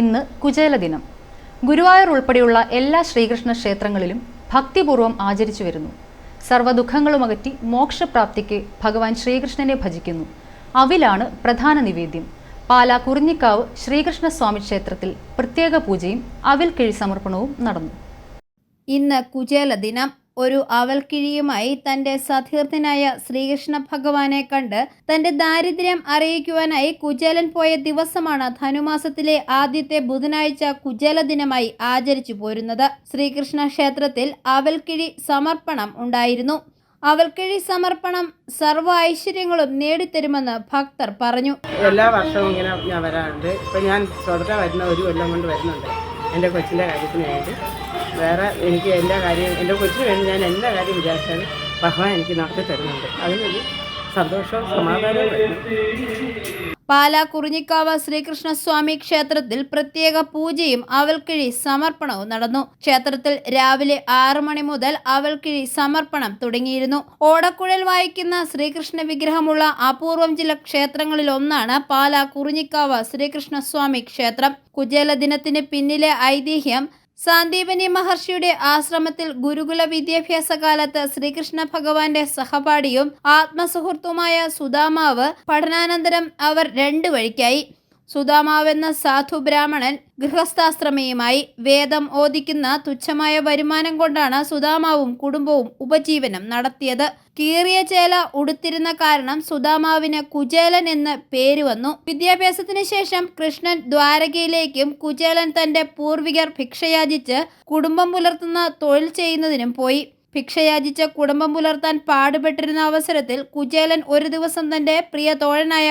ഇന്ന് കുചേല ദിനം. ഗുരുവായൂർ ഉൾപ്പെടെയുള്ള എല്ലാ ശ്രീകൃഷ്ണ ക്ഷേത്രങ്ങളിലും ഭക്തിപൂർവം ആചരിച്ചു വരുന്നു. സർവദുഃഖങ്ങളും അകറ്റി മോക്ഷപ്രാപ്തിക്ക് ഭഗവാൻ ശ്രീകൃഷ്ണനെ ഭജിക്കുന്നു. അവിലാണ് പ്രധാന നിവേദ്യം. പാലാ കുറിഞ്ഞിക്കാവ് ശ്രീകൃഷ്ണസ്വാമി ക്ഷേത്രത്തിൽ പ്രത്യേക പൂജയും അവിൽ കിഴി സമർപ്പണവും നടന്നു. ഇന്ന് കുചേല ദിനം. ഒരു അവൽക്കിഴിയുമായി തന്റെ സതീർത്ഥനായ ശ്രീകൃഷ്ണ ഭഗവാനെ കണ്ട് തന്റെ ദാരിദ്ര്യം അറിയിക്കുവാനായി കുചേലൻ പോയ ദിവസമാണ് ധനുമാസത്തിലെ ആദ്യത്തെ ബുധനാഴ്ച കുചേല ദിനമായി ആചരിച്ചു പോരുന്നത്. ശ്രീകൃഷ്ണ ക്ഷേത്രത്തിൽ അവൽക്കിഴി സമർപ്പണം ഉണ്ടായിരുന്നു. അവൽക്കിഴി സമർപ്പണം സർവ ഐശ്വര്യങ്ങളും നേടിത്തരുമെന്ന് ഭക്തർ പറഞ്ഞു. എല്ലാ വർഷവും ഇങ്ങനെ ഞാൻ വരാറുണ്ട്. ഇപ്പം ഞാൻ തുടരെ വരുന്ന ഒരു കൊല്ലം കൊണ്ട് വരുന്നുണ്ട് എന്റെ കൊച്ചിന്റെ കാര്യത്തിന് വേണ്ടി വേറെ എനിക്ക് എന്റെ കാര്യം എന്റെ കൊച്ചിന് വേണ്ടി ഞാൻ എല്ലാ കാര്യം വിചാരിച്ചാലും ഭഗവാൻ എനിക്ക് നടത്തി തരുന്നുണ്ട്. അതിനൊരു സന്തോഷവും സമാധാനവും പാലാ കുറിഞ്ഞിക്കാവ് ശ്രീകൃഷ്ണസ്വാമി ക്ഷേത്രത്തിൽ പ്രത്യേക പൂജയും അവൽക്കിഴി സമർപ്പണവും നടന്നു. ക്ഷേത്രത്തിൽ രാവിലെ ആറു മണി മുതൽ അവൽക്കിഴി സമർപ്പണം തുടങ്ങിയിരുന്നു. ഓടക്കുഴൽ വായിക്കുന്ന ശ്രീകൃഷ്ണ വിഗ്രഹമുള്ള അപൂർവം ചില ക്ഷേത്രങ്ങളിൽ ഒന്നാണ് പാലാ കുറിഞ്ഞിക്കാവ് ശ്രീകൃഷ്ണസ്വാമി ക്ഷേത്രം. കുചേല ദിനത്തിന് പിന്നിലെ ഐതിഹ്യം സാന്ദീപനി മഹർഷിയുടെ ആശ്രമത്തിൽ ഗുരുകുല വിദ്യാഭ്യാസ കാലത്ത് ശ്രീകൃഷ്ണ ഭഗവാന്റെ സഹപാഠിയും ആത്മസുഹൃത്തുമായ സുദാമാവ് പഠനാനന്തരം അവർ രണ്ടു വഴിക്കായി. സുദാമാവെന്ന സാധു ബ്രാഹ്മണൻ ഗൃഹസ്ഥാശ്രമയുമായി വേദം ഓദിക്കുന്ന തുച്ഛമായ വരുമാനം കൊണ്ടാണ് സുദാമാവും കുടുംബവും ഉപജീവനം നടത്തിയത്. കീറിയ ചേല ഉടുത്തിരുന്ന കാരണം സുദാമാവിന് കുചേലൻ എന്ന് പേര് വന്നു. വിദ്യാഭ്യാസത്തിന് ശേഷം കൃഷ്ണൻ ദ്വാരകയിലേക്കും കുചേലൻ തന്റെ പൂർവികർ ഭിക്ഷയാചിച്ച് കുടുംബം പുലർത്തുന്ന തൊഴിൽ ചെയ്യുന്നതിനും പോയി. ഭിക്ഷയാചിച്ച കുടുംബം പുലർത്താൻ പാടുപെട്ടിരുന്ന അവസരത്തിൽ കുചേലൻ ഒരു ദിവസം തന്റെ പ്രിയ തോഴനായ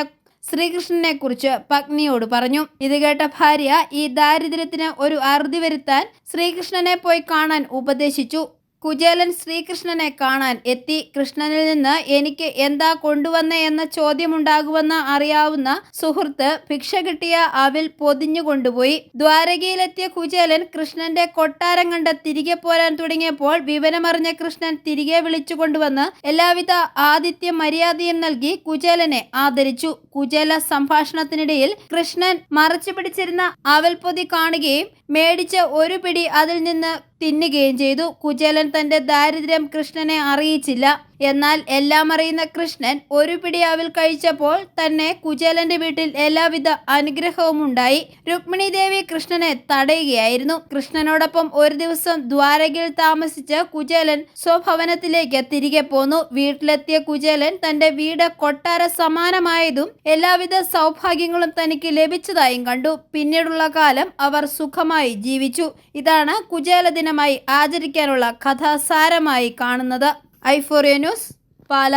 ശ്രീകൃഷ്ണനെ കുറിച്ച് പത്നിയോട് പറഞ്ഞു. ഇത് കേട്ട ഭാര്യ ഈ ദാരിദ്ര്യത്തിന് ഒരു അറുതി വരുത്താൻ ശ്രീകൃഷ്ണനെ പോയി കാണാൻ ഉപദേശിച്ചു. കുചേലൻ ശ്രീകൃഷ്ണനെ കാണാൻ എത്തി. കൃഷ്ണനിൽ നിന്ന് എനിക്ക് എന്താ കൊണ്ടുവന്ന എന്ന ചോദ്യമുണ്ടാകുമെന്ന് അറിയാവുന്ന സുഹൃത്ത് ഭിക്ഷ കിട്ടിയ അവിൽ പൊതിഞ്ഞു കൊണ്ടുപോയി. ദ്വാരകയിലെത്തിയ കുചേലൻ കൃഷ്ണന്റെ കൊട്ടാരം കണ്ട് തിരികെ പോരാൻ തുടങ്ങിയപ്പോൾ വിവരമറിഞ്ഞ കൃഷ്ണൻ തിരികെ വിളിച്ചു കൊണ്ടുവന്ന് എല്ലാവിധ ആതിഥ്യ മര്യാദയും നൽകി കുചേലനെ ആദരിച്ചു. കുചേല സംഭാഷണത്തിനിടയിൽ കൃഷ്ണൻ മറച്ചു പിടിച്ചിരുന്ന അവൽപ്പൊതി കാണുകയും മേടിച്ച ഒരു പിടി അതിൽ നിന്ന് തിന്നുകയും ചെയ്തു. കുചേലൻ തന്റെ ദാരിദ്ര്യം കൃഷ്ണനെ അറിയിച്ചില്ല. എന്നാൽ എല്ലാം അറിയുന്ന കൃഷ്ണൻ ഒരു പിടി അവിൽ കഴിച്ചപ്പോൾ തന്നെ കുചേലന്റെ വീട്ടിൽ എല്ലാവിധ അനുഗ്രഹവും ഉണ്ടായി. രുക്മിണി ദേവി കൃഷ്ണനെ തടയുകയായിരുന്നു. കൃഷ്ണനോടൊപ്പം ഒരു ദിവസം ദ്വാരകയിൽ താമസിച്ച് കുചേലൻ സ്വഭവനത്തിലേക്ക് തിരികെ പോന്നു. വീട്ടിലെത്തിയ കുചേലൻ തന്റെ വീട് കൊട്ടാര സമാനമായതും എല്ലാവിധ സൗഭാഗ്യങ്ങളും തനിക്ക് ലഭിച്ചതായും കണ്ടു. പിന്നീടുള്ള കാലം അവർ സുഖമായി ജീവിച്ചു. ഇതാണ് കുചേല ദിനമായി ആചരിക്കാനുള്ള കഥാസാരമായി കാണുന്നത്. ഐഫോറിയ ന്യൂസ് പാല.